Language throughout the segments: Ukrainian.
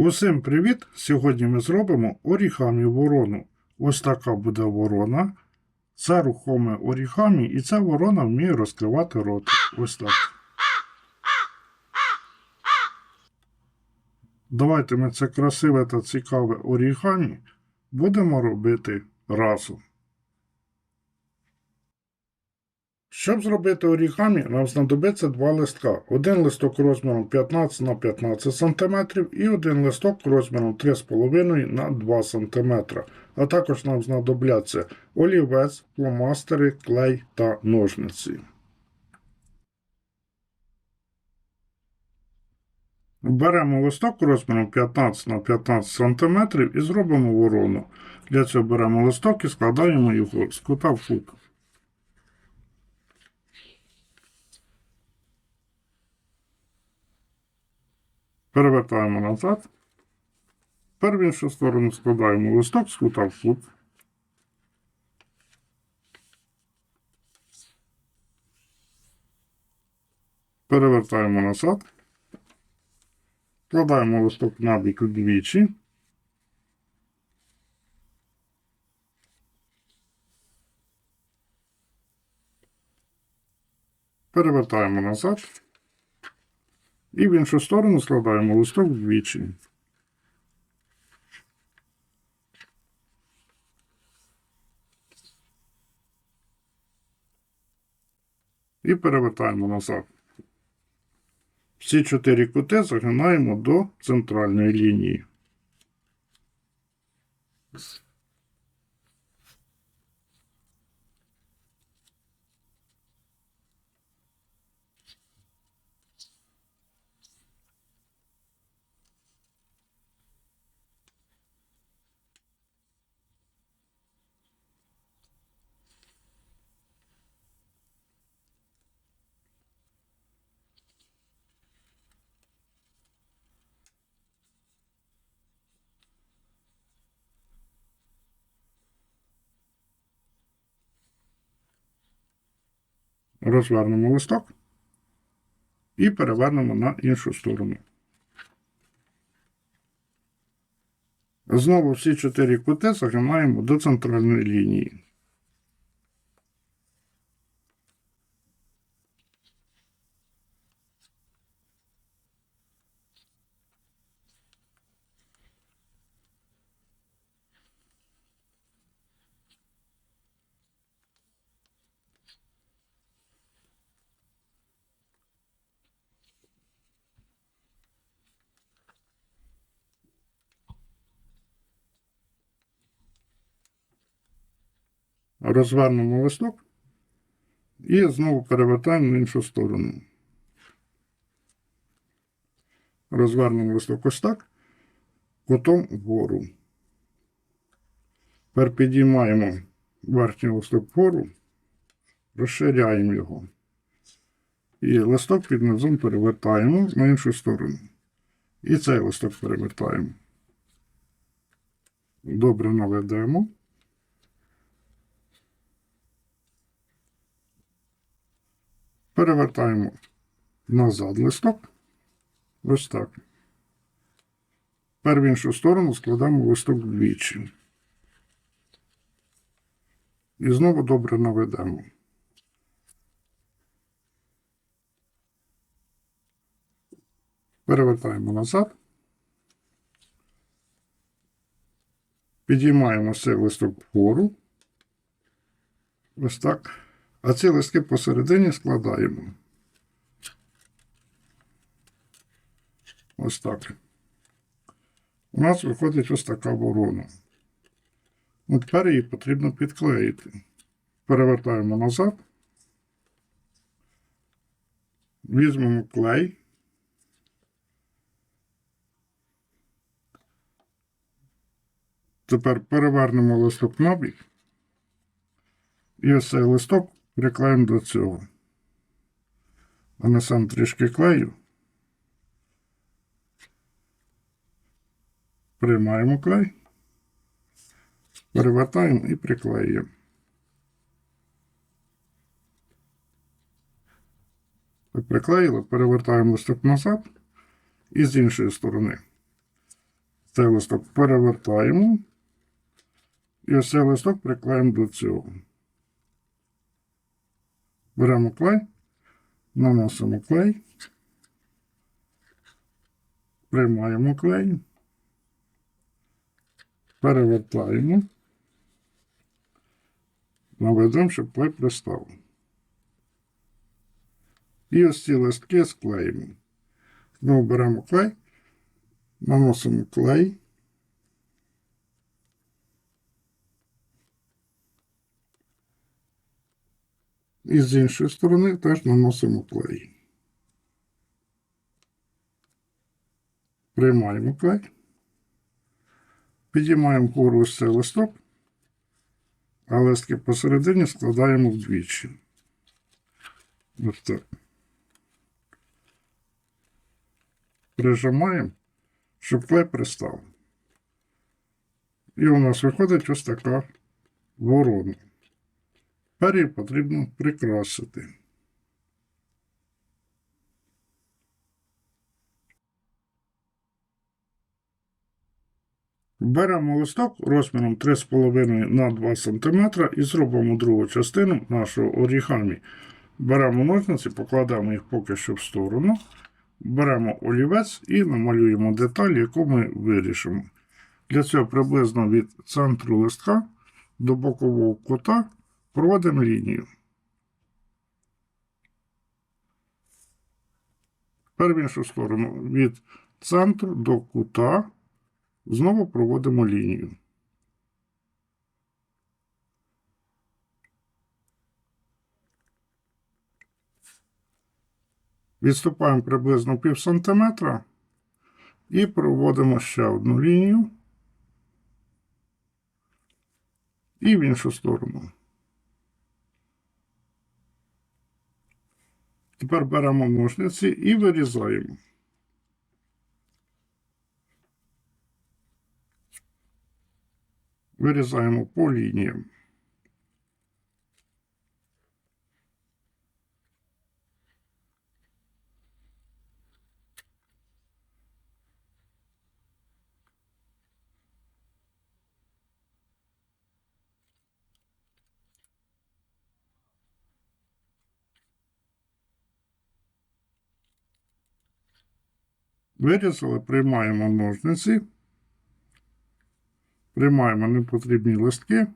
Усім привіт! Сьогодні ми зробимо орігамі ворону. Ось така буде ворона. Це рухоме орігамі, і ця ворона вміє розкривати рот. Ось так. Давайте ми це красиве та цікаве орігамі будемо робити разом. Щоб зробити орігамі, нам знадобиться два листка. Один листок розміром 15 на 15 см і один листок розміром 3,5 на 2 см. А також нам знадобляться олівець, фломастери, клей та ножниці. Беремо листок розміром 15 на 15 см і зробимо ворону. Для цього беремо листок і складаємо його з кута в кут. Перевертаємо назад. Тепер сторону складаємо листок з кута в кут. Перевертаємо назад. Складаємо листок на бік двічі. Перевертаємо назад. І в іншу сторону складаємо листок вдвічі. І перевертаємо назад. Всі чотири кути загинаємо до центральної лінії. Розвернемо листок і перевернемо на іншу сторону. Знову всі чотири кути загинаємо до центральної лінії. Розвернемо листок і знову перевертаємо на іншу сторону. Розвернемо листок ось так, кутом вгору. Тепер підіймаємо верхній листок вгору, розширяємо його. І листок під низом перевертаємо на іншу сторону. І цей листок перевертаємо. Добре наведемо. Перевертаємо назад листок. Ось так. Тепер в іншу сторону складаємо листок вдвічі. І знову добре наведемо. Перевертаємо назад. Підіймаємо цей листок вгору. Ось так. А ці листки посередині складаємо. Ось так. У нас виходить ось така ворона. От тепер її потрібно підклеїти. Перевертаємо назад. Візьмемо клей. Тепер перевернемо листок на бік. І ось цей листок приклеїмо до цього. Нанесемо трішки клею. Приймаємо клей. Перевертаємо і приклеюємо. Так, приклеїли, перевертаємо листок назад і з іншої сторони. Цей листок перевертаємо. І ось цей листок приклеїмо до цього. Беремо клей, наносимо клей, приймаємо клей, перевертаємо, наведемо, щоб клей пристав. І ось ці листки склеїмо. Знову беремо клей, наносимо клей. І з іншої сторони теж наносимо клей. Приймаємо клей. Підіймаємо вгору ось цей листок, а листки посередині складаємо вдвічі. Ось так. Прижимаємо, щоб клей пристав. І у нас виходить ось така ворона. Тепер її потрібно прикрасити. Беремо листок розміром 3,5 на 2 см і зробимо другу частину нашого орігамі. Беремо ножниці, покладемо їх поки що в сторону. Беремо олівець і намалюємо деталь, яку ми вирішимо. Для цього приблизно від центру листка до бокового кута проводимо лінію. Тепер в іншу сторону від центру до кута знову проводимо лінію. Відступаємо приблизно пів сантиметра і проводимо ще одну лінію. І в іншу сторону. Тепер беремо ножниці і вирізаємо. Вирізаємо по лініям. Вирізали, приймаємо ножниці, приймаємо непотрібні листки.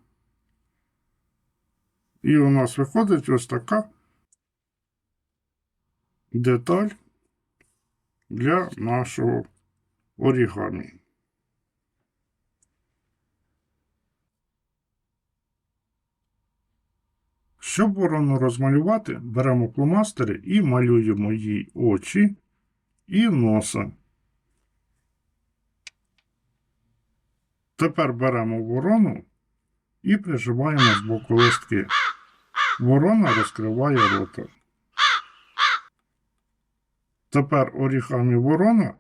І у нас виходить ось така деталь для нашого орігамі. Щоб ворону розмалювати, беремо фломастери і малюємо їй очі і носа. Тепер беремо ворону і прижимаємо з боку листки. Ворона розкриває рота. Тепер оріхами ворона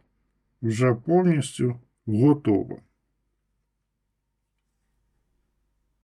вже повністю готова.